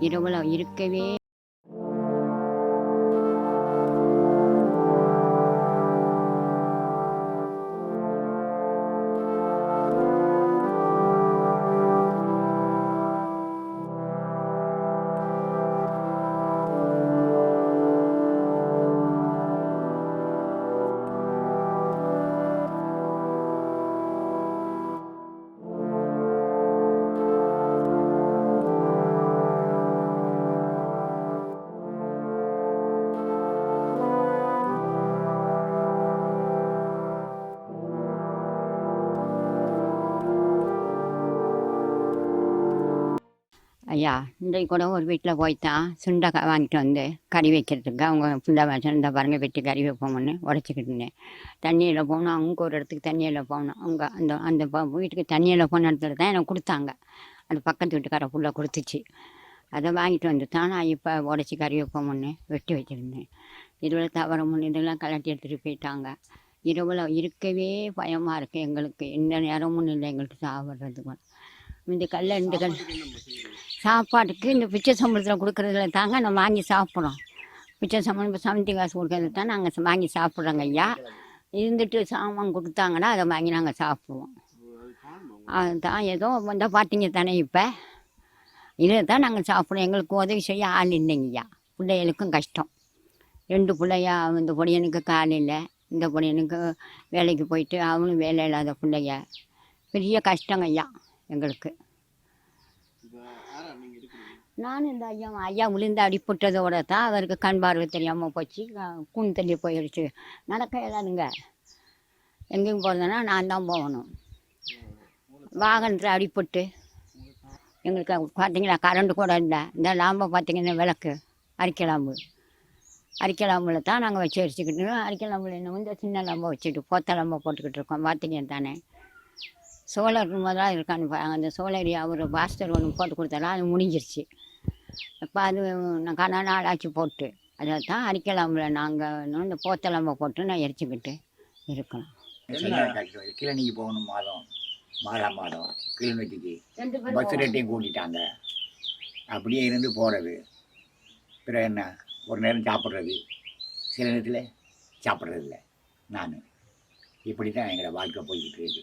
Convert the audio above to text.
இரவுல இருக்கவே ஐயா இன்றைக்கு கூட ஒரு வீட்டில் போய்த்தான் சுண்டை வாங்கிட்டு வந்து கறி வைக்கிறதுக்கு அவங்க ஃபுல்லாக வச்சு பாருங்க வெட்டி கறி வைப்போம்னு உடச்சிக்கிட்டு இருந்தேன். தண்ணியில் போகணும் அவங்க ஒரு இடத்துக்கு தண்ணியில் போகணும் அவங்க அந்த அந்த ப- வீட்டுக்கு தண்ணியில் போன இடத்துல தான் எனக்கு கொடுத்தாங்க. அந்த பக்கத்து வீட்டுக்கார ஃபுல்லாக கொடுத்துச்சு. அதை வாங்கிட்டு வந்து தான் நான் இப்போ உடச்சி கறி வைப்போம்னு வெட்டி வச்சுருந்தேன். இதில் தவற முன் இதெல்லாம் கலட்டி எடுத்துகிட்டு போயிட்டாங்க. இரவில் இருக்கவே பயமாக இருக்குது எங்களுக்கு. எந்த நேரமும் இல்லை எங்களுக்கு சாப்பிட்றதுக்கு. இந்த கல்ல இந்த கல் சாப்பாட்டுக்கு இந்த பிச்சை சம்பளத்தில் கொடுக்குறதுல தாங்க நம்ம வாங்கி சாப்பிட்றோம். பிச்சை சம்பளம் இப்போ சமைத்தி காசு கொடுக்கறது தான் நாங்கள் வாங்கி சாப்பிட்றோங்க ஐயா. இருந்துட்டு சாமான் கொடுத்தாங்கன்னா அதை வாங்கி நாங்கள் சாப்பிடுவோம். அதுதான் ஏதோ வந்தால் பார்த்தீங்க தானே இப்போ. இதை தான் நாங்கள் சாப்பிடுவோம். எங்களுக்கு உதவி செய்ய ஆள் இல்லைங்க ஐயா. பிள்ளைகளுக்கும் கஷ்டம். ரெண்டு பிள்ளையா இந்த பொடியனுக்கு கால் இல்லை. இந்த பொடியனுக்கு வேலைக்கு போயிட்டு அவனும் வேலை இல்லாத பிள்ளைங்க. பெரிய கஷ்டங்க ஐயா எங்களுக்கு. நானும் இந்த ஐயா ஐயா விழுந்து அடிப்பட்டதோட தான் அவருக்கு கண் பார்வை தெரியாமல் போச்சு. கூண் தள்ளி போயிடுச்சு. நடக்க இயலாதுங்க எங்கேயும் போகிறதுனா நான் தான் போகணும். வாகனத்தில் அடிப்பட்டு எங்களுக்கு பார்த்தீங்களா கரண்ட் கூட இல்லை. இந்த லாம்பை பார்த்தீங்கன்னா விளக்கு. அரிக்கலாம்பு அரிக்கலாம்பில் தான் நாங்கள் வச்சு அரிச்சிக்கிட்டு அரிக்கலாம்பில் இன்னும் வந்து சின்ன லாம்பை வச்சுட்டு போத்த லாம்பை போட்டுக்கிட்டு இருக்கோம். பார்த்தீங்க தானே. சோழர் முதலாக இருக்கான்னு அந்த சோழரி அவர் பாஸ்டர் ஒன்று போட்டு கொடுத்தாலும் அது முடிஞ்சிருச்சு. இப்போ அது நான் கன நாள் ஆச்சு போட்டு. அதை தான் அரிக்கலாம்பில் நாங்கள் இந்த போத்தலாம்பை போட்டு நான் எரிச்சுக்கிட்டு இருக்கணும். கிளனிக்கு போகணும் மாதம் மாதம் மாதம் கிளிநொச்சிக்கு பஸ் ரேட்டையும் கூட்டிட்டாங்க. அப்படியே இருந்து போகிறது பிறகு என்ன? ஒரு நேரம் சாப்பிட்றது. சில நேரத்தில் சாப்பிட்றது இல்லை. நான். இப்படி தான் எங்களோட வாழ்க்கை போய்கிட்டு இருக்கு